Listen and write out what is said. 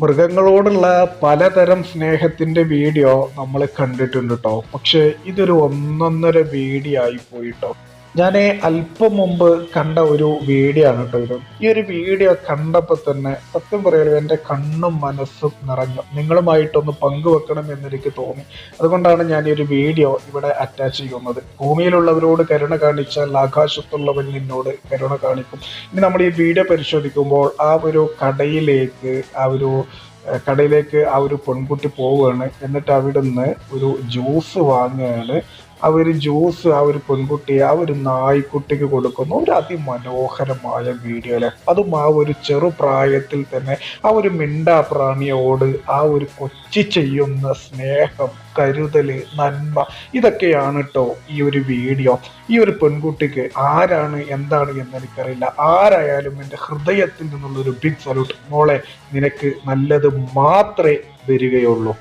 മൃഗങ്ങളോടുള്ള പലതരം സ്നേഹത്തിന്റെ വീഡിയോ നമ്മൾ കണ്ടിട്ടുണ്ട് കേട്ടോ പക്ഷെ ഇതൊരു ഒന്നൊന്നര വീഡിയോ ആയി പോയിട്ടോ ഞാൻ അല്പം മുമ്പ് കണ്ട ഒരു വീഡിയോ ആണ് കേട്ടോ ഇത്. ഈ ഒരു വീഡിയോ കണ്ടപ്പോൾ തന്നെ സത്യം പറയാലോ എന്റെ കണ്ണും മനസ്സും നിറഞ്ഞു. നിങ്ങളുമായിട്ടൊന്ന് പങ്കുവെക്കണം എന്നെനിക്ക് തോന്നി. അതുകൊണ്ടാണ് ഞാൻ ഈ ഒരു വീഡിയോ ഇവിടെ അറ്റാച്ച് ചെയ്യുന്നത്. ഭൂമിയിലുള്ളവരോട് കരുണ കാണിച്ചാൽ ആകാശത്തുള്ളവൻ നിന്നോട് കരുണ കാണിക്കും. ഇനി നമ്മൾ ഈ വീഡിയോ പരിശോധിക്കുമ്പോൾ ആ ഒരു കടയിലേക്ക് ആ ഒരു കടയിലേക്ക് ആ ഒരു പെൺകുട്ടി പോവുകയാണ്. എന്നിട്ട് അവിടെ നിന്ന് ഒരു ജ്യൂസ് വാങ്ങുകയാണ്. ആ ഒരു ജ്യൂസ് ആ ഒരു പെൺകുട്ടി ആ ഒരു നായ്ക്കുട്ടിക്ക് കൊടുക്കുന്നു ഒരു അതിമനോഹരമായ വീഡിയോ അതും ആ ഒരു ചെറുപ്രായത്തിൽ തന്നെ ആ ഒരു മിണ്ടാ പ്രാണിയോട് ആ ഒരു കൊച്ചി ചെയ്യുന്ന സ്നേഹം കരുതൽ നന്മ ഇതൊക്കെയാണ് കേട്ടോ ഈ ഒരു വീഡിയോ ഈ ഒരു പെൺകുട്ടിക്ക് ആരാണ് എന്താണ് എന്ന് എനിക്കറിയില്ല. ആരായാലും എന്റെ ഹൃദയത്തിൽ നിന്നുള്ള ഒരു ബിഗ് സല്യൂട്ട് മോളെ നിനക്ക് നല്ലത് മാത്രമേ വരികയുള്ളൂ.